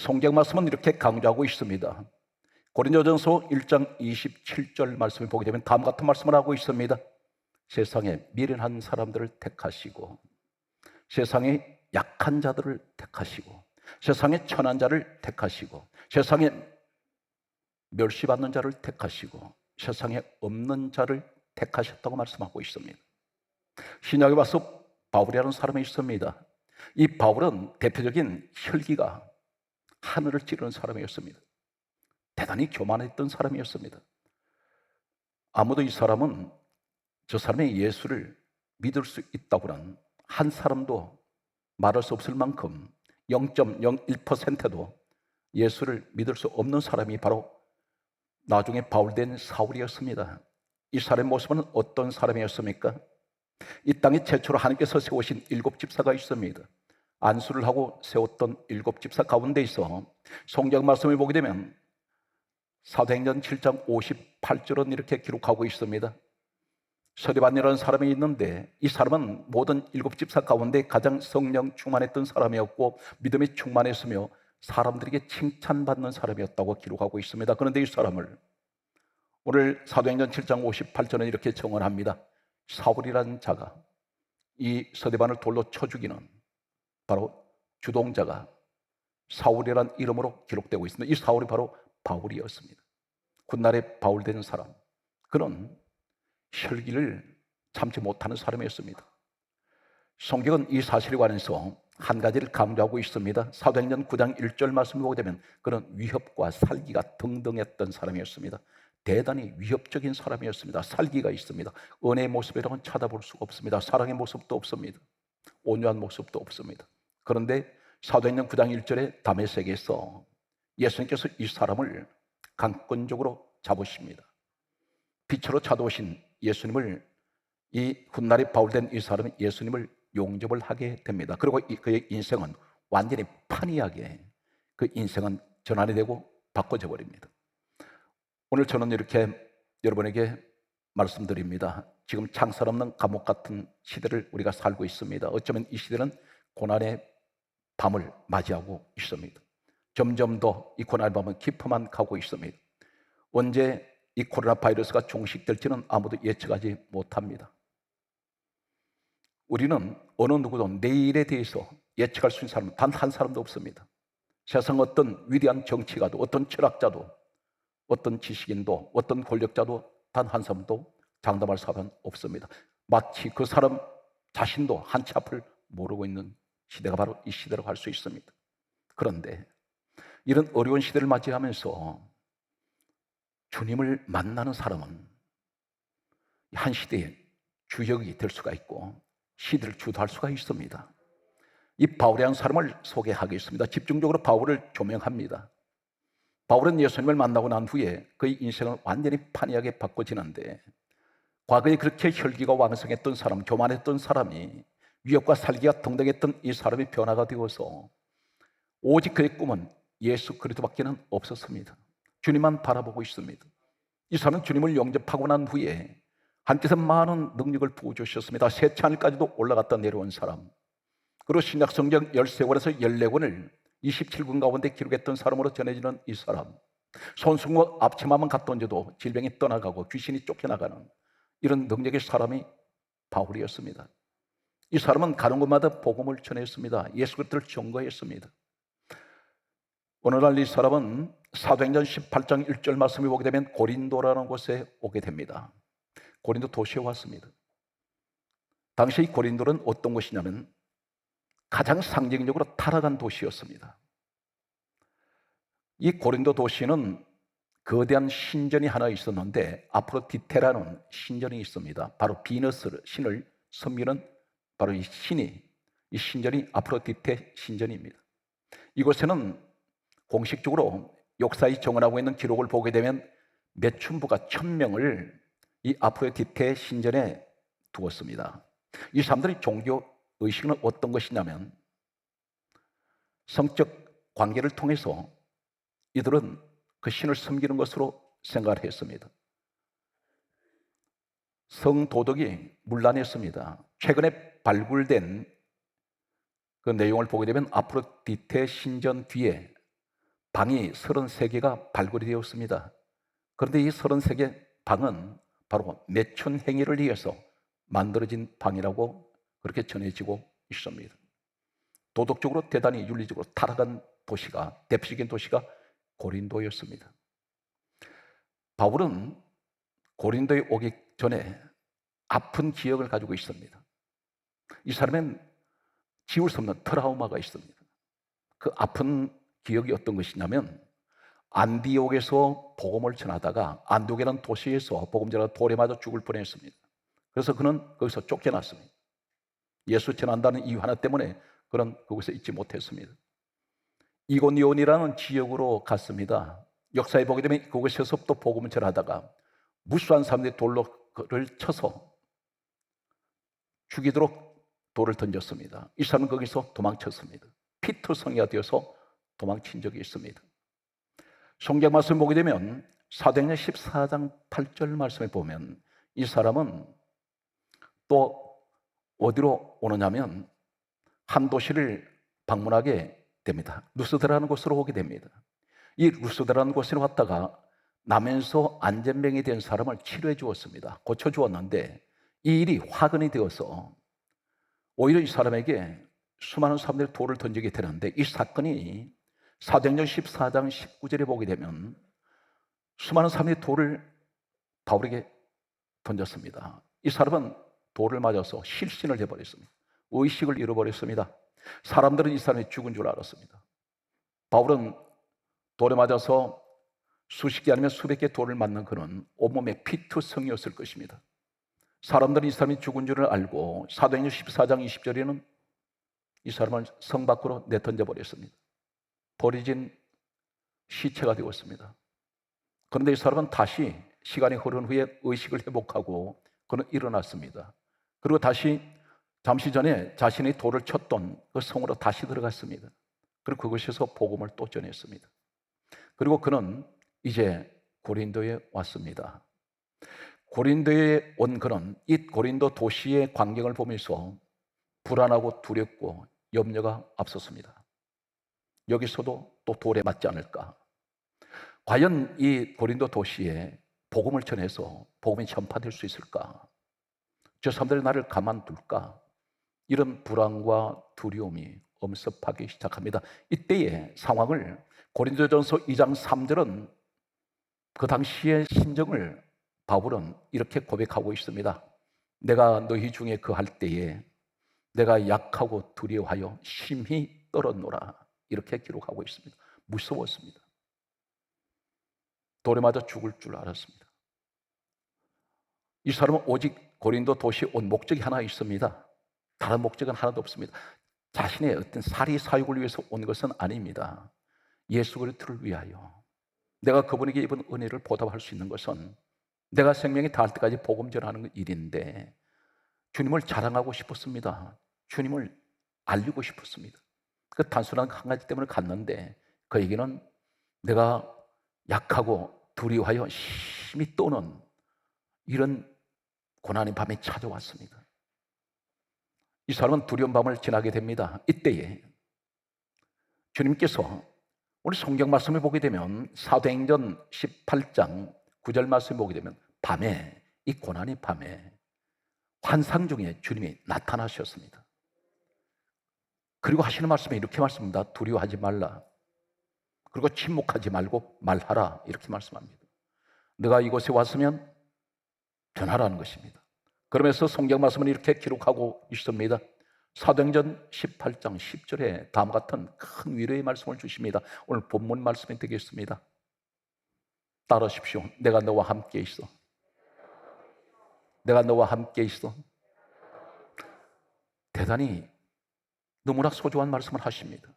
성경 말씀은 이렇게 강조하고 있습니다. 고린도전서 1장 27절 말씀을 보게 되면 다음 같은 말씀을 하고 있습니다. 세상에 미련한 사람들을 택하시고 세상에 약한 자들을 택하시고 세상에 천한 자를 택하시고 세상에 멸시받는 자를 택하시고 세상에 없는 자를 택하셨다고 말씀하고 있습니다. 신약에 와서 바울이라는 사람이 있습니다. 이 바울은 대표적인 혈기가 하늘을 찌르는 사람이었습니다. 대단히 교만했던 사람이었습니다. 아무도 이 사람은 저 사람의 예수를 믿을 수 있다고는 한 사람도 말할 수 없을 만큼 0.01%도 예수를 믿을 수 없는 사람이 바로 나중에 바울된 사울이었습니다. 이 사람의 모습은 어떤 사람이었습니까? 이 땅에 최초로 하나님께서 세우신 일곱 집사가 있습니다. 안수를 하고 세웠던 일곱 집사 가운데 있어 성경 말씀을 보게 되면 사도행전 7장 58절은 이렇게 기록하고 있습니다. 서리반이라는 사람이 있는데 이 사람은 모든 일곱 집사 가운데 가장 성령 충만했던 사람이었고 믿음에 충만했으며 사람들에게 칭찬받는 사람이었다고 기록하고 있습니다. 그런데 이 사람을 오늘 사도행전 7장 58절은 이렇게 정언합니다. 사울이라는 자가 이 서대반을 돌로 쳐 죽이는 바로 주동자가 사울이라는 이름으로 기록되고 있습니다. 이 사울이 바로 바울이었습니다. 훗날에 바울 되는 사람. 그는 혈기를 참지 못하는 사람이었습니다. 성경은 이 사실에 관해서 한 가지를 강조하고 있습니다. 사도행전 9장 1절 말씀을 보게 되면 그런 위협과 살기가 등등했던 사람이었습니다. 대단히 위협적인 사람이었습니다. 살기가 있습니다. 은혜의 모습이라고는 찾아볼 수가 없습니다. 사랑의 모습도 없습니다. 온유한 모습도 없습니다. 그런데 사도행전 9장 1절에 담에색에서 예수님께서 이 사람을 강권적으로 잡으십니다. 빛으로 찾아오신 예수님을 이 훗날에 바울된 이 사람은 예수님을 용접을 하게 됩니다. 그리고 그의 인생은 완전히 판이하게 그 인생은 전환이 되고 바꿔져 버립니다. 오늘 저는 이렇게 여러분에게 말씀드립니다. 지금 창살 없는 감옥 같은 시대를 우리가 살고 있습니다. 어쩌면 이 시대는 고난의 밤을 맞이하고 있습니다. 점점 더 이 고난의 밤은 깊어만 가고 있습니다. 언제 이 코로나 바이러스가 종식될지는 아무도 예측하지 못합니다. 우리는 어느 누구도 내일에 대해서 예측할 수 있는 사람은 단 한 사람도 없습니다. 세상 어떤 위대한 정치가도, 어떤 철학자도, 어떤 지식인도, 어떤 권력자도 단 한 사람도 장담할 사람은 없습니다. 마치 그 사람 자신도 한치 앞을 모르고 있는 시대가 바로 이 시대라고 할 수 있습니다. 그런데 이런 어려운 시대를 맞이하면서 주님을 만나는 사람은 한 시대의 주역이 될 수가 있고 시대를 주도할 수가 있습니다. 이 바울이라는 사람을 소개하겠습니다. 집중적으로 바울을 조명합니다. 바울은 예수님을 만나고 난 후에 그의 인생을 완전히 판이하게 바꿔지는데 과거에 그렇게 혈기가 왕성했던 사람, 교만했던 사람이 위협과 살기가 등등했던 이 사람이 변화가 되어서 오직 그의 꿈은 예수 그리스도밖에는 없었습니다. 주님만 바라보고 있습니다. 이 사람은 주님을 영접하고 난 후에 하나님께서 많은 능력을 부어주셨습니다. 세 찬일까지도 올라갔다 내려온 사람. 그리고 신약 성경 13권에서 14권을 27권 가운데 기록했던 사람으로 전해지는 이 사람. 손승과 앞치마만 온데도 질병이 떠나가고 귀신이 쫓겨나가는 이런 능력의 사람이 바울이었습니다. 이 사람은 가는 곳마다 복음을 전했습니다. 예수 그리스도를 증거했습니다. 오늘날 이 사람은 사도행전 18장 1절 말씀을 보게 되면 고린도라는 곳에 오게 됩니다. 고린도 도시에 왔습니다. 당시 이 고린도는 어떤 곳이냐면 가장 상징적으로 타락한 도시였습니다. 이 고린도 도시는 거대한 신전이 하나 있었는데 아프로디테라는 신전이 있습니다. 바로 비너스 신을 섬기는 바로 이 신이 이 신전이 아프로디테 신전입니다. 이곳에는 공식적으로 역사에 정언하고 있는 기록을 보게 되면 매춘부가 천 명을 이 아프로디테 신전에 두었습니다. 이 사람들의 종교 의식은 어떤 것이냐면 성적 관계를 통해서 이들은 그 신을 섬기는 것으로 생각을 했습니다. 성도덕이 문란했습니다. 최근에 발굴된 그 내용을 보게 되면 아프로디테 신전 뒤에 방이 33개가 발굴이 되었습니다. 그런데 이 33개 방은 바로 매춘 행위를 위해서 만들어진 방이라고 그렇게 전해지고 있습니다. 도덕적으로 대단히 윤리적으로 타락한 도시가 대표적인 도시가 고린도였습니다. 바울은 고린도에 오기 전에 아픈 기억을 가지고 있습니다. 이 사람은 지울 수 없는 트라우마가 있습니다. 그 아픈 기억이 어떤 것이냐면 안디옥에서 복음을 전하다가 안디옥이라는 도시에서 복음 전하다 돌에 맞아 죽을 뻔했습니다. 그래서 그는 거기서 쫓겨났습니다. 예수 전한다는 이유 하나 때문에 그는 그곳에 있지 못했습니다. 이고니온이라는 지역으로 갔습니다. 역사에 보게 되면 그곳에서 또 복음을 전하다가 무수한 사람들이 돌로 그를 쳐서 죽이도록 돌을 던졌습니다. 이 사람은 거기서 도망쳤습니다. 피터 성이가 되어서 도망친 적이 있습니다. 성경 말씀 보게 되면 사도행전 14장 8절 말씀에 보면 이 사람은 또 어디로 오느냐면 한 도시를 방문하게 됩니다. 루스드라는 곳으로 오게 됩니다. 이 루스드라는 곳에 왔다가 나면서 안전병이 된 사람을 치료해 주었습니다. 고쳐 주었는데 이 일이 화근이 되어서 오히려 이 사람에게 수많은 사람들이 돌을 던지게 되는데 이 사건이 사도행전 14장 19절에 보게 되면 수많은 사람들이 돌을 바울에게 던졌습니다. 이 사람은 돌을 맞아서 실신을 해버렸습니다. 의식을 잃어버렸습니다. 사람들은 이 사람이 죽은 줄 알았습니다. 바울은 돌에 맞아서 수십 개 아니면 수백 개 돌을 맞는 그는 온몸에 피투성이었을 것입니다. 사람들이 이 사람이 죽은 줄을 알고 사도행전 14장 20절에는 이 사람을 성 밖으로 내던져 버렸습니다. 버려진 시체가 되었습니다. 그런데 이 사람은 다시 시간이 흐른 후에 의식을 회복하고 그는 일어났습니다. 그리고 다시 잠시 전에 자신이 돌을 쳤던 그 성으로 다시 들어갔습니다. 그리고 그곳에서 복음을 또 전했습니다. 그리고 그는 이제 고린도에 왔습니다. 고린도에 온 그는 이 고린도 도시의 광경을 보면서 불안하고 두렵고 염려가 앞섰습니다. 여기서도 또 돌에 맞지 않을까? 과연 이 고린도 도시에 복음을 전해서 복음이 전파될 수 있을까? 저 사람들이 나를 가만둘까? 이런 불안과 두려움이 엄습하기 시작합니다. 이때의 상황을 고린도전서 2장 3절은 그 당시의 심정을 바울은 이렇게 고백하고 있습니다. 내가 너희 중에 그 할 때에 내가 약하고 두려워하여 심히 떨었노라. 이렇게 기록하고 있습니다. 무서웠습니다. 돌에 맞아 죽을 줄 알았습니다. 이 사람은 오직 고린도 도시 온 목적이 하나 있습니다. 다른 목적은 하나도 없습니다. 자신의 어떤 사리 사육을 위해서 온 것은 아닙니다. 예수 그리스도를 위하여 내가 그분에게 입은 은혜를 보답할 수 있는 것은 내가 생명이 닿을 때까지 복음 전하는 일인데 주님을 자랑하고 싶었습니다. 주님을 알리고 싶었습니다. 그 단순한 한 가지 때문에 갔는데 그에게는 내가 약하고 두려워하여 심히 떠는 이런 고난의 밤이 찾아왔습니다. 이 사람은 두려운 밤을 지나게 됩니다. 이때에 주님께서 우리 성경 말씀을 보게 되면 사도행전 18장 9절 말씀을 보게 되면 밤에 이 고난의 밤에 환상 중에 주님이 나타나셨습니다. 그리고 하시는 말씀에 이렇게 말씀합니다. 두려워하지 말라. 그리고 침묵하지 말고 말하라. 이렇게 말씀합니다. 내가 이곳에 왔으면 변하라는 것입니다. 그러면서 성경 말씀은 이렇게 기록하고 있습니다. 사도행전 18장 10절에 다음 같은 큰 위로의 말씀을 주십니다. 오늘 본문 말씀이 되겠습니다. 따르십시오. 내가 너와 함께 있어. 내가 너와 함께 있어. 대단히 너무나 소중한 말씀을 하십니다.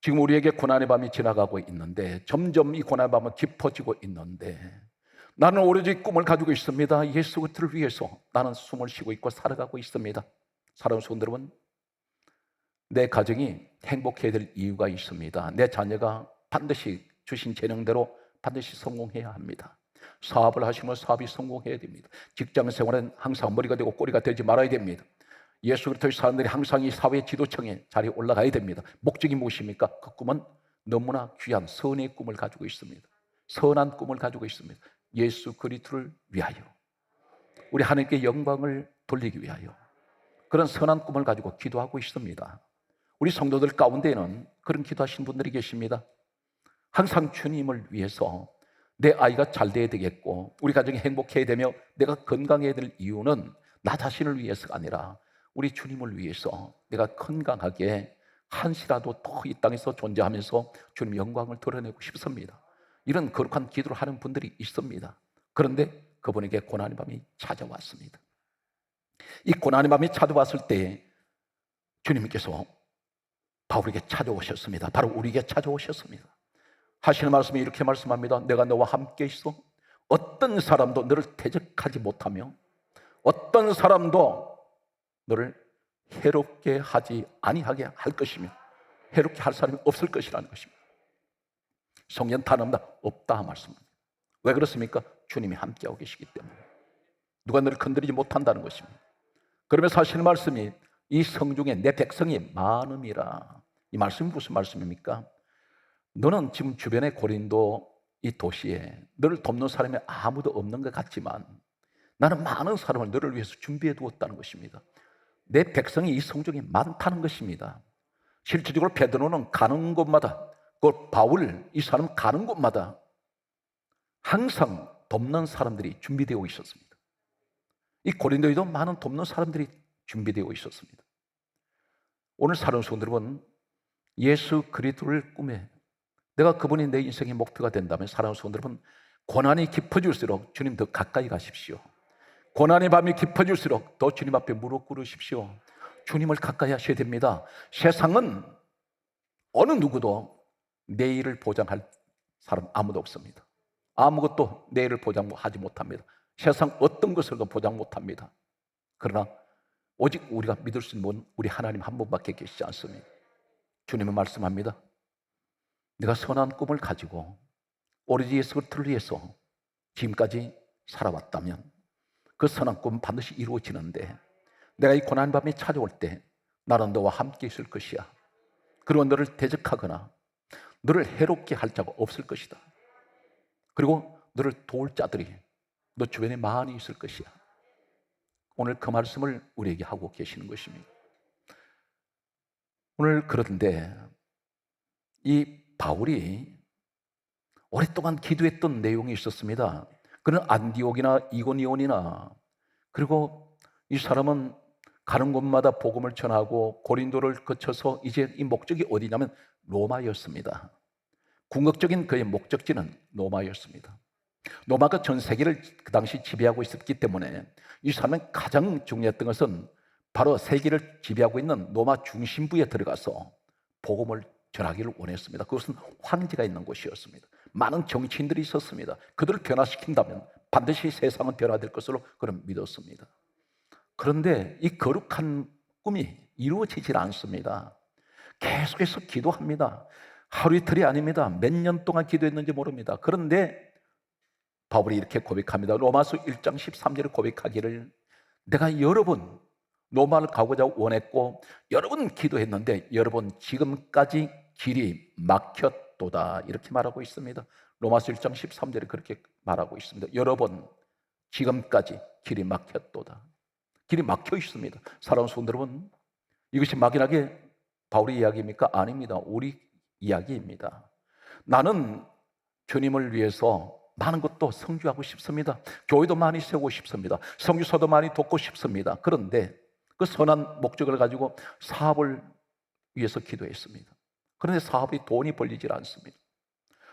지금 우리에게 고난의 밤이 지나가고 있는데 점점 이 고난의 밤은 깊어지고 있는데 나는 오로지 꿈을 가지고 있습니다. 예수 그리스도를 위해서 나는 숨을 쉬고 있고 살아가고 있습니다. 사랑하는 성도 여러분, 내 가정이 행복해야 될 이유가 있습니다. 내 자녀가 반드시 주신 재능대로 반드시 성공해야 합니다. 사업을 하시면 사업이 성공해야 됩니다. 직장 생활은 항상 머리가 되고 꼬리가 되지 말아야 됩니다. 예수 그리스도의 사람들이 항상 이 사회 지도층에 자리에 올라가야 됩니다. 목적이 무엇입니까? 그 꿈은 너무나 귀한 선의 꿈을 가지고 있습니다. 선한 꿈을 가지고 있습니다. 예수 그리스도를 위하여 우리 하나님께 영광을 돌리기 위하여 그런 선한 꿈을 가지고 기도하고 있습니다. 우리 성도들 가운데는 그런 기도하신 분들이 계십니다. 항상 주님을 위해서 내 아이가 잘 돼야 되겠고 우리 가정이 행복해야 되며 내가 건강해야 될 이유는 나 자신을 위해서가 아니라 우리 주님을 위해서 내가 건강하게 한시라도 더 이 땅에서 존재하면서 주님 영광을 드러내고 싶습니다. 이런 거룩한 기도를 하는 분들이 있습니다. 그런데 그분에게 고난의 밤이 찾아왔습니다. 이 고난의 밤이 찾아왔을 때 주님께서 바울에게 찾아오셨습니다. 바로 우리에게 찾아오셨습니다. 하시는 말씀이 이렇게 말씀합니다. 내가 너와 함께 있어. 어떤 사람도 너를 대적하지 못하며 어떤 사람도 너를 해롭게 하지 아니하게 할 것이며 해롭게 할 사람이 없을 것이라는 것입니다. 성경 단어입니다. 없다 말씀입니다. 왜 그렇습니까? 주님이 함께하고 계시기 때문에 누가 너를 건드리지 못한다는 것입니다. 그러면서 하시는 말씀이 이 성중에 내 백성이 많음이라 이 말씀이 무슨 말씀입니까? 너는 지금 주변의 고린도 이 도시에 너를 돕는 사람이 아무도 없는 것 같지만 나는 많은 사람을 너를 위해서 준비해 두었다는 것입니다. 내 백성이 이 성중에 많다는 것입니다. 실질적으로 베드로는 가는 곳마다 그 바울 이 사람 가는 곳마다 항상 돕는 사람들이 준비되어 있었습니다. 이 고린도에도 많은 돕는 사람들이 준비되어 있었습니다. 오늘 사는 성들은 예수 그리스도를 꿈에 내가 그분이 내 인생의 목표가 된다면 사랑하는 성들은 고난이 깊어질수록 주님 더 가까이 가십시오. 고난의 밤이 깊어질수록 더 주님 앞에 무릎 꿇으십시오. 주님을 가까이 하셔야 됩니다. 세상은 어느 누구도 내일을 보장할 사람 아무도 없습니다. 아무것도 내일을 보장하지 못합니다. 세상 어떤 것을도 보장 못합니다. 그러나 오직 우리가 믿을 수 있는 분 우리 하나님 한 분밖에 계시지 않습니다. 주님은 말씀합니다. 내가 선한 꿈을 가지고 오로지 예수 그리스도를 위해서 지금까지 살아왔다면 그 선한 꿈은 반드시 이루어지는데 내가 이 고난 밤이 찾아올 때 나는 너와 함께 있을 것이야. 그리고 너를 대적하거나 너를 해롭게 할 자가 없을 것이다. 그리고 너를 도울 자들이 너 주변에 많이 있을 것이야. 오늘 그 말씀을 우리에게 하고 계시는 것입니다. 오늘 그런데 이 바울이 오랫동안 기도했던 내용이 있었습니다. 그는 안디옥이나 이고니온이나 그리고 이 사람은 가는 곳마다 복음을 전하고 고린도를 거쳐서 이제 이 목적이 어디냐면 로마였습니다. 궁극적인 그의 목적지는 로마였습니다. 로마가 전 세계를 그 당시 지배하고 있었기 때문에 이 사람은 가장 중요했던 것은 바로 세계를 지배하고 있는 로마 중심부에 들어가서 복음을 전하기를 원했습니다. 그것은 황제가 있는 곳이었습니다. 많은 정치인들이 있었습니다. 그들을 변화시킨다면 반드시 세상은 변화될 것으로 그는 믿었습니다. 그런데 이 거룩한 꿈이 이루어지질 않습니다. 계속해서 기도합니다. 하루 이틀이 아닙니다. 몇 년 동안 기도했는지 모릅니다. 그런데 바울이 이렇게 고백합니다. 로마서 1장 13절에 고백하기를 내가 여러 번 로마를 가고자 원했고 여러 번 기도했는데 여러분 지금까지 길이 막혔도다 이렇게 말하고 있습니다. 로마서 1장 13절에 그렇게 말하고 있습니다. 여러 번 지금까지 길이 막혔도다. 길이 막혀 있습니다. 사랑하는 성도 여러분, 이것이 막연하게 바울의 이야기입니까? 아닙니다. 우리 이야기입니다. 나는 주님을 위해서 많은 것도 성주하고 싶습니다. 교회도 많이 세우고 싶습니다. 성주서도 많이 돕고 싶습니다. 그런데 그 선한 목적을 가지고 사업을 위해서 기도했습니다. 그런데 사업이 돈이 벌리질 않습니다.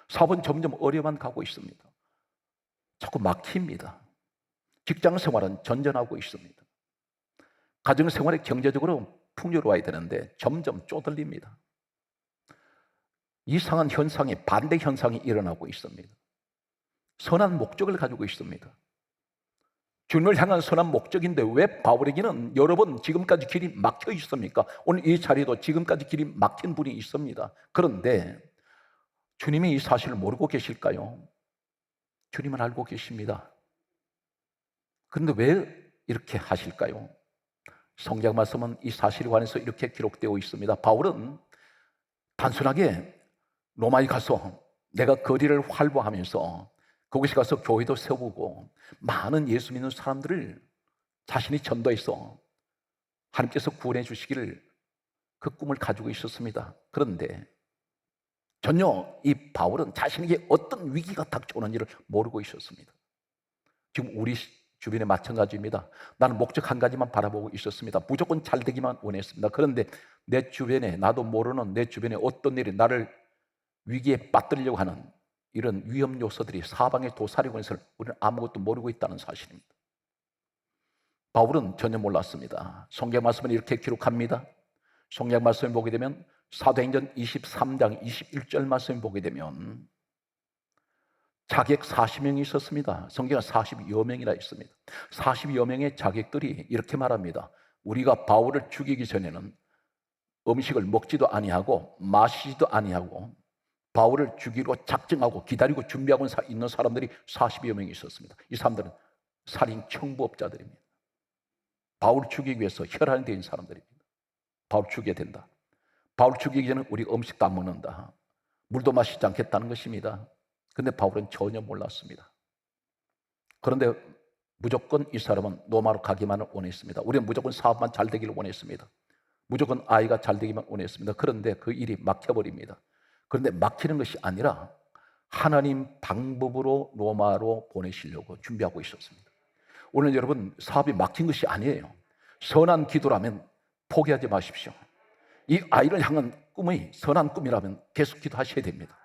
사업은 점점 어려만 가고 있습니다. 자꾸 막힙니다. 직장 생활은 전전하고 있습니다. 가정 생활이 경제적으로 풍요로워야 되는데 점점 쪼들립니다. 이상한 현상이 반대 현상이 일어나고 있습니다. 선한 목적을 가지고 있습니다. 주님을 향한 선한 목적인데 왜 바울에게는 여러 번 지금까지 길이 막혀 있습니까? 오늘 이 자리도 지금까지 길이 막힌 분이 있습니다. 그런데 주님이 이 사실을 모르고 계실까요? 주님은 알고 계십니다. 그런데 왜 이렇게 하실까요? 성경 말씀은 이 사실에 관해서 이렇게 기록되어 있습니다. 바울은 단순하게 로마에 가서 내가 거리를 활보하면서 거기서 가서 교회도 세우고 많은 예수 믿는 사람들을 자신이 전도해서 하나님께서 구원해 주시기를 그 꿈을 가지고 있었습니다. 그런데 전혀 이 바울은 자신에게 어떤 위기가 닥쳐오는지를 모르고 있었습니다. 지금 우리 주변에 마찬가지입니다. 나는 목적 한 가지만 바라보고 있었습니다. 무조건 잘 되기만 원했습니다. 그런데 내 주변에 나도 모르는 내 주변에 어떤 일이 나를 위기에 빠뜨리려고 하는 이런 위험 요소들이 사방에 도사리고 있는 우리는 아무것도 모르고 있다는 사실입니다. 바울은 전혀 몰랐습니다. 성경 말씀은 이렇게 기록합니다. 성경 말씀을 보게 되면 사도행전 23장 21절 말씀을 보게 되면 자객 40명이 있었습니다. 성경은 40여 명이라 있습니다. 40여 명의 자객들이 이렇게 말합니다. 우리가 바울을 죽이기 전에는 음식을 먹지도 아니하고 마시지도 아니하고 바울을 죽이로 작정하고 기다리고 준비하고 있는 사람들이 40여 명이 있었습니다. 이 사람들은 살인 청부업자들입니다. 바울을 죽이기 위해서 혈안이 된 사람들입니다. 바울 죽여야 된다. 바울 죽이기 전에 우리 음식도 안 먹는다. 물도 마시지 않겠다는 것입니다. 근데 바울은 전혀 몰랐습니다. 그런데 무조건 이 사람은 로마로 가기만을 원했습니다. 우리는 무조건 사업만 잘 되기를 원했습니다. 무조건 아이가 잘 되기만 원했습니다. 그런데 그 일이 막혀버립니다. 그런데 막히는 것이 아니라 하나님 방법으로 로마로 보내시려고 준비하고 있었습니다. 오늘 여러분 사업이 막힌 것이 아니에요. 선한 기도라면 포기하지 마십시오. 이 아이를 향한 꿈이 선한 꿈이라면 계속 기도하셔야 됩니다.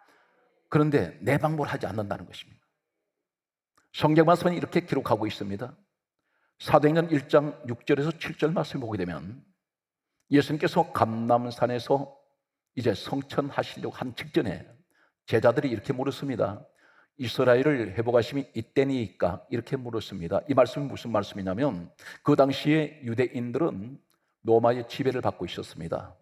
그런데 내 방법을 하지 않는다는 것입니다. 성경 말씀은 이렇게 기록하고 있습니다. 사도행전 1장 6절에서 7절 말씀을 보게 되면 예수님께서 감남산에서 이제 성천하시려고 한 직전에 제자들이 이렇게 물었습니다. 이스라엘을 회복하심이 이때니까 이렇게 물었습니다. 이 말씀이 무슨 말씀이냐면 그 당시에 유대인들은 로마의 지배를 받고 있었습니다.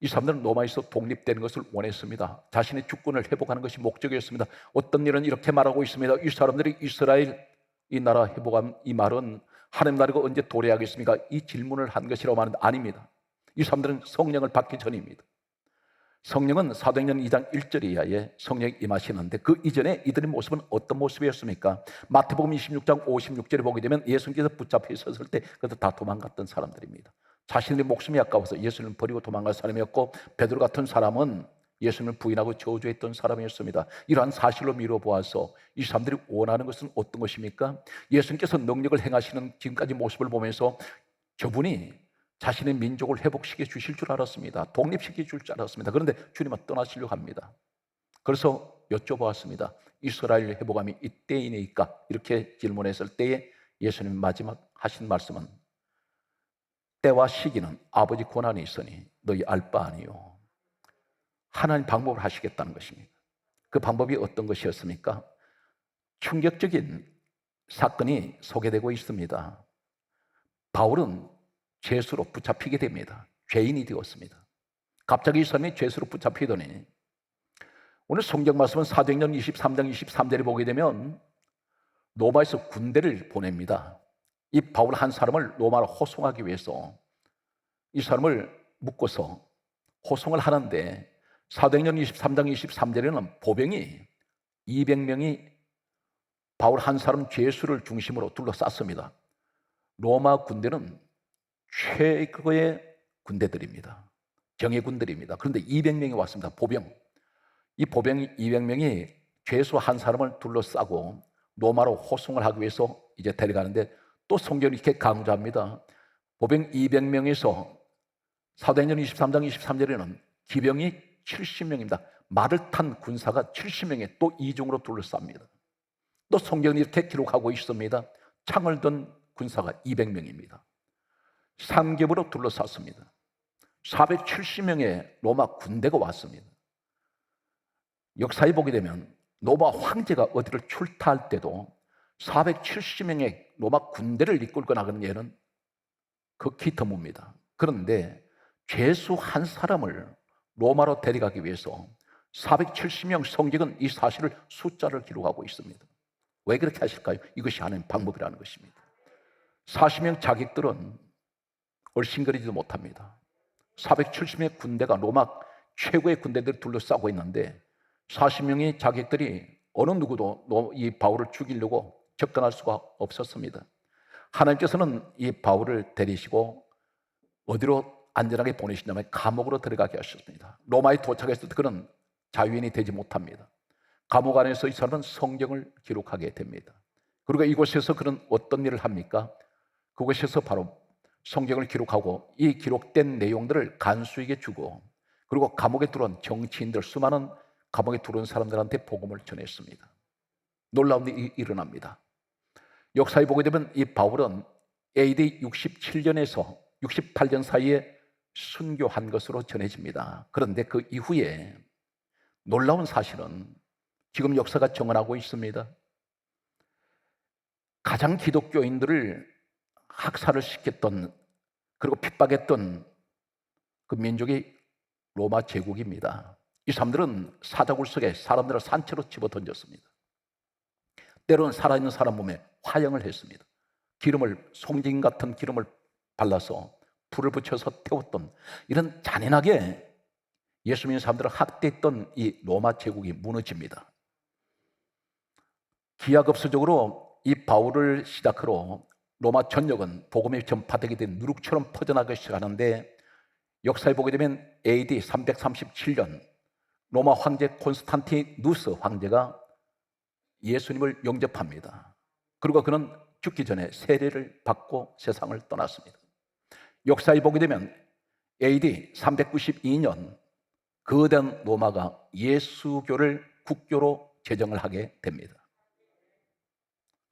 이 사람들은 로마에서 독립되는 것을 원했습니다. 자신의 주권을 회복하는 것이 목적이었습니다. 어떤 일은 이렇게 말하고 있습니다. 이 사람들이 이스라엘 이 나라 회복한 이 말은 하나님 나라가 언제 도래하겠습니까? 이 질문을 한 것이라고 말하는데 아닙니다. 이 사람들은 성령을 받기 전입니다. 성령은 사도행전 2장 1절 이하에 성령이 임하시는데 그 이전에 이들의 모습은 어떤 모습이었습니까? 마태복음 26장 56절에 보게 되면 예수님께서 붙잡혀 있었을 때 그들 다 도망갔던 사람들입니다. 자신의 목숨이 아까워서 예수님을 버리고 도망갈 사람이었고 베드로 같은 사람은 예수님을 부인하고 저주했던 사람이었습니다. 이러한 사실로 미뤄 보아서 이 사람들이 원하는 것은 어떤 것입니까? 예수님께서 능력을 행하시는 지금까지 모습을 보면서 저분이 자신의 민족을 회복시켜 주실 줄 알았습니다. 독립시켜 줄 줄 알았습니다. 그런데 주님은 떠나시려고 합니다. 그래서 여쭤보았습니다. 이스라엘 회복함이 이때이니까 이렇게 질문했을 때에 예수님 마지막 하신 말씀은 때와 시기는 아버지 권한이 있으니 너희 알 바 아니요. 하나님 방법을 하시겠다는 것입니다. 그 방법이 어떤 것이었습니까? 충격적인 사건이 소개되고 있습니다. 바울은 죄수로 붙잡히게 됩니다. 죄인이 되었습니다. 갑자기 이 사람이 죄수로 붙잡히더니 오늘 성경 말씀은 사도행전 23장 23절에 보게 되면 로마에서 군대를 보냅니다. 이 바울 한 사람을 로마로 호송하기 위해서 이 사람을 묶어서 호송을 하는데 사도행전 23장 23절에는 보병이 200명이 바울 한 사람 죄수를 중심으로 둘러쌌습니다. 로마 군대는 최고의 군대들입니다. 정예 군들입니다. 그런데 200명이 왔습니다. 보병. 이 보병 200명이 죄수 한 사람을 둘러싸고 로마로 호송을 하기 위해서 이제 데려가는데 또 성경이 이렇게 강조합니다. 보병 200명에서 사도행전 23장 23절에는 기병이 70명입니다. 말을 탄 군사가 70명에 또 이중으로 둘러쌉니다. 또 성경이 이렇게 기록하고 있습니다. 창을 든 군사가 200명입니다. 삼겹으로 둘러쌌습니다. 470명의 로마 군대가 왔습니다. 역사에 보게 되면 로마 황제가 어디를 출타할 때도 470명의 로마 군대를 이끌고 나가는 예는 극히 드뭅니다. 그런데 죄수 한 사람을 로마로 데려가기 위해서 470명 성경은 이 사실을 숫자를 기록하고 있습니다. 왜 그렇게 하실까요? 이것이 하는 방법이라는 것입니다. 40명 자객들은 얼씬거리지도 못합니다. 470명의 군대가 로마 최고의 군대들을 둘러싸고 있는데 40명의 자객들이 어느 누구도 노- 이 바울을 죽이려고 접근할 수가 없었습니다. 하나님께서는 이 바울을 데리시고 어디로 안전하게 보내시냐면 감옥으로 들어가게 하셨습니다. 로마에 도착했을 때 그는 자유인이 되지 못합니다. 감옥 안에서 이 사람은 성경을 기록하게 됩니다. 그리고 이곳에서 그는 어떤 일을 합니까? 그곳에서 바로 성경을 기록하고 이 기록된 내용들을 간수에게 주고 그리고 감옥에 들어온 정치인들 수많은 감옥에 들어온 사람들한테 복음을 전했습니다. 놀라운 일이 일어납니다. 역사에 보게 되면 이 바울은 AD 67년에서 68년 사이에 순교한 것으로 전해집니다. 그런데 그 이후에 놀라운 사실은 지금 역사가 정언하고 있습니다. 가장 기독교인들을 학살을 시켰던 그리고 핍박했던 그 민족이 로마 제국입니다. 이 사람들은 사자굴 속에 사람들을 산채로 집어 던졌습니다. 때로는 살아있는 사람 몸에 화형을 했습니다. 기름을 송진 같은 기름을 발라서 불을 붙여서 태웠던 이런 잔인하게 예수 믿는 사람들을 학대했던 이 로마 제국이 무너집니다. 기하급수적으로 이 바울을 시작으로 로마 전역은 복음이 전파되게 된 누룩처럼 퍼져나가기 시작하는데 역사에 보게 되면 AD 337년 로마 황제 콘스탄티누스 황제가 예수님을 영접합니다. 그리고 그는 죽기 전에 세례를 받고 세상을 떠났습니다. 역사에 보게 되면 AD 392년 거대한 로마가 예수교를 국교로 제정을 하게 됩니다.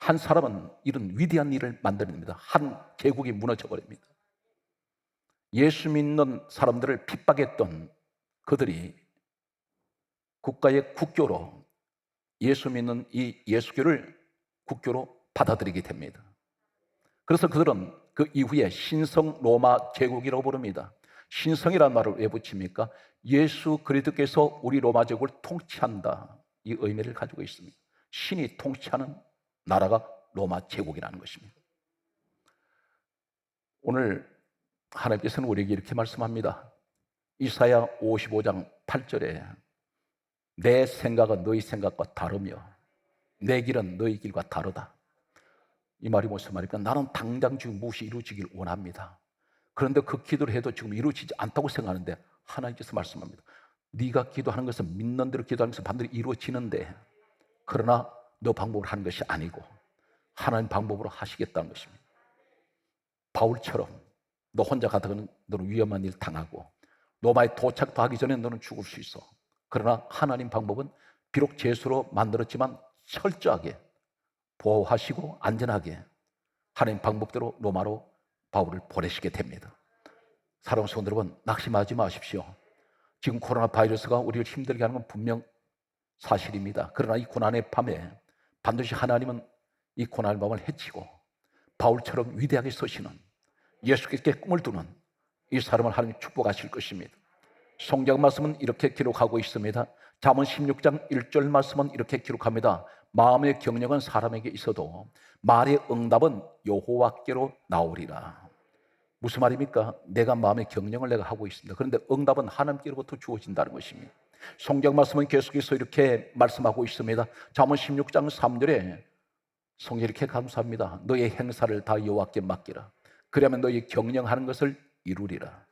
한 사람은 이런 위대한 일을 만들어냅니다. 한 제국이 무너져 버립니다. 예수 믿는 사람들을 핍박했던 그들이 국가의 국교로 예수 믿는 이 예수교를 국교로 받아들이게 됩니다. 그래서 그들은 그 이후에 신성 로마 제국이라고 부릅니다. 신성이라는 말을 왜 붙입니까? 예수 그리스도께서 우리 로마 제국을 통치한다. 이 의미를 가지고 있습니다. 신이 통치하는 나라가 로마 제국이라는 것입니다. 오늘 하나님께서는 우리에게 이렇게 말씀합니다. 이사야 55장 8절에 내 생각은 너희 생각과 다르며 내 길은 너희 길과 다르다. 이 말이 무슨 말입니까? 나는 당장 지금 무엇이 이루어지길 원합니다. 그런데 그 기도를 해도 지금 이루어지지 않다고 생각하는데 하나님께서 말씀합니다. 네가 기도하는 것은 믿는 대로 기도하는 것은 반드시 이루어지는데 그러나 너 방법으로 하는 것이 아니고 하나님 방법으로 하시겠다는 것입니다. 바울처럼 너 혼자 가다가는 너는 위험한 일 당하고 로마에 도착도 하기 전에 너는 죽을 수 있어. 그러나 하나님 방법은 비록 죄수로 만들었지만 철저하게 보호하시고 안전하게 하나님 방법대로 로마로 바울을 보내시게 됩니다. 사랑하는 성도 여러분, 낙심하지 마십시오. 지금 코로나 바이러스가 우리를 힘들게 하는 건 분명 사실입니다. 그러나 이 고난의 밤에 반드시 하나님은 이 고난의 밤을 해치고 바울처럼 위대하게 서시는 예수께서 꿈을 두는 이 사람을 하나님 축복하실 것입니다. 성경 말씀은 이렇게 기록하고 있습니다. 잠언 16장 1절 말씀은 이렇게 기록합니다. 마음의 경력은 사람에게 있어도 말의 응답은 여호와께로 나오리라. 무슨 말입니까? 내가 마음의 경영을 내가 하고 있습니다. 그런데 응답은 하나님께로부터 주어진다는 것입니다. 성경 말씀은 계속해서 이렇게 말씀하고 있습니다. 잠언 16장 3절에 성경 이렇게 감사합니다. 너의 행사를 다 여호와께 맡기라. 그러면 너희 경영하는 것을 이루리라.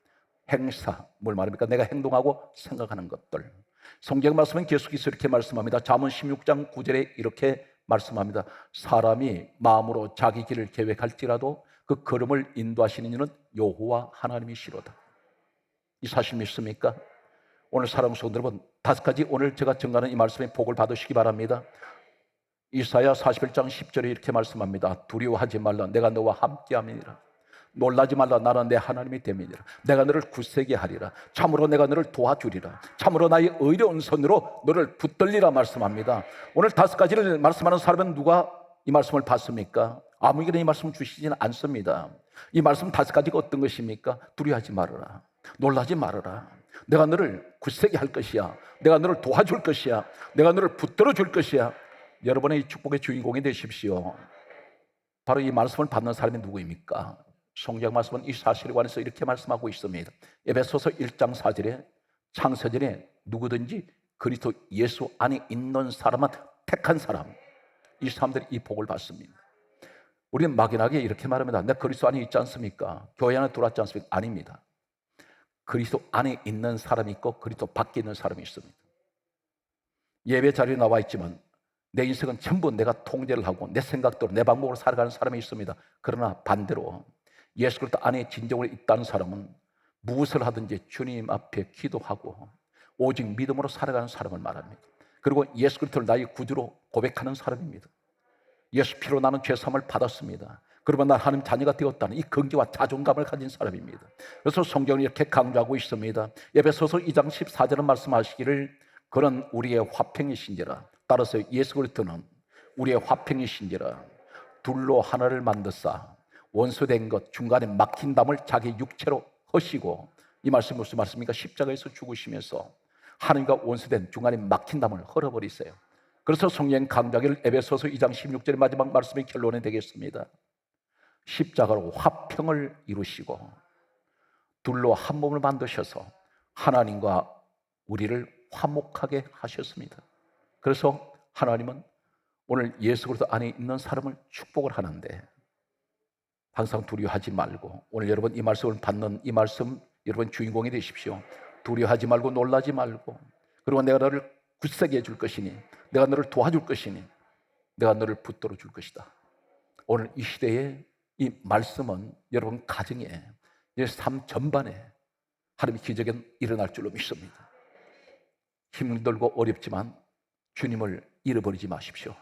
행사, 뭘 말합니까? 내가 행동하고 생각하는 것들. 성경 말씀은 계속해서 이렇게 말씀합니다. 잠언 16장 9절에 이렇게 말씀합니다. 사람이 마음으로 자기 길을 계획할지라도 그 걸음을 인도하시는 이는 여호와 하나님이시로다. 이 사실 믿습니까? 오늘 사랑 성도 여러분, 다섯 가지 오늘 제가 전가하는 이 말씀의 복을 받으시기 바랍니다. 이사야 41장 10절에 이렇게 말씀합니다. 두려워하지 말라. 내가 너와 함께함이니라. 놀라지 말라. 나는 내 하나님이 됨이니라. 내가 너를 굳세게 하리라. 참으로 내가 너를 도와주리라. 참으로 나의 의로운 손으로 너를 붙들리라 말씀합니다. 오늘 다섯 가지를 말씀하는 사람은 누가 이 말씀을 받습니까? 아무에게나 이 말씀을 주시지는 않습니다. 이 말씀 다섯 가지가 어떤 것입니까? 두려워하지 말아라. 놀라지 말아라. 내가 너를 굳세게 할 것이야. 내가 너를 도와줄 것이야. 내가 너를 붙들어 줄 것이야. 여러분의 이 축복의 주인공이 되십시오. 바로 이 말씀을 받는 사람이 누구입니까? 성경 말씀은 이 사실에 관해서 이렇게 말씀하고 있습니다. 에베소서 1장 4절에 창세전에 누구든지 그리스도 예수 안에 있는 사람은 택한 사람. 이 사람들이 이 복을 받습니다. 우리는 막연하게 이렇게 말합니다. 내 그리스도 안에 있지 않습니까? 교회 안에 들어왔지 않습니까? 아닙니다. 그리스도 안에 있는 사람이 있고 그리스도 밖에 있는 사람이 있습니다. 예배 자리에 나와 있지만 내 인생은 전부 내가 통제를 하고 내 생각대로 내 방법으로 살아가는 사람이 있습니다. 그러나 반대로 예수 그리스도 안에 진정으로 있다는 사람은 무엇을 하든지 주님 앞에 기도하고 오직 믿음으로 살아가는 사람을 말합니다. 그리고 예수 그리스도를 나의 구주로 고백하는 사람입니다. 예수 피로 나는 죄삼을 받았습니다. 그러면 난 하나님 자녀가 되었다는 이 긍지와 자존감을 가진 사람입니다. 그래서 성경이 이렇게 강조하고 있습니다. 에베소서 2장 14절은 말씀하시기를 그런 우리의 화평이신지라 따라서 예수 그리스도는 우리의 화평이신지라 둘로 하나를 만드사 원수된 것 중간에 막힌 담을 자기 육체로 허시고 이 말씀 무슨 말씀입니까? 십자가에서 죽으시면서 하나님과 원수된 중간에 막힌 담을 헐어버리세요. 그래서 성령 강자기를 에베소서 2장 16절의 마지막 말씀이 결론이 되겠습니다. 십자가로 화평을 이루시고 둘로 한 몸을 만드셔서 하나님과 우리를 화목하게 하셨습니다. 그래서 하나님은 오늘 예수 그리스도 안에 있는 사람을 축복을 하는데 항상 두려워하지 말고 오늘 여러분 이 말씀을 받는 이 말씀 여러분 주인공이 되십시오. 두려워하지 말고 놀라지 말고 그리고 내가 너를 굳세게 해줄 것이니 내가 너를 도와줄 것이니 내가 너를 붙들어 줄 것이다. 오늘 이 시대에 이 말씀은 여러분 가정에 이삶 전반에 하나님의 기적은 일어날 줄로 믿습니다. 힘들고 어렵지만 주님을 잃어버리지 마십시오.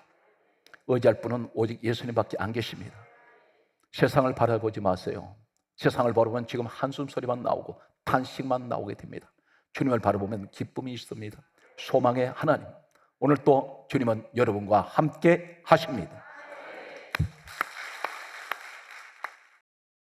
의지할 분은 오직 예수님밖에 안 계십니다. 세상을 바라보지 마세요. 세상을 바라보면 지금 한숨 소리만 나오고 탄식만 나오게 됩니다. 주님을 바라보면 기쁨이 있습니다. 소망의 하나님. 오늘 또 주님은 여러분과 함께 하십니다.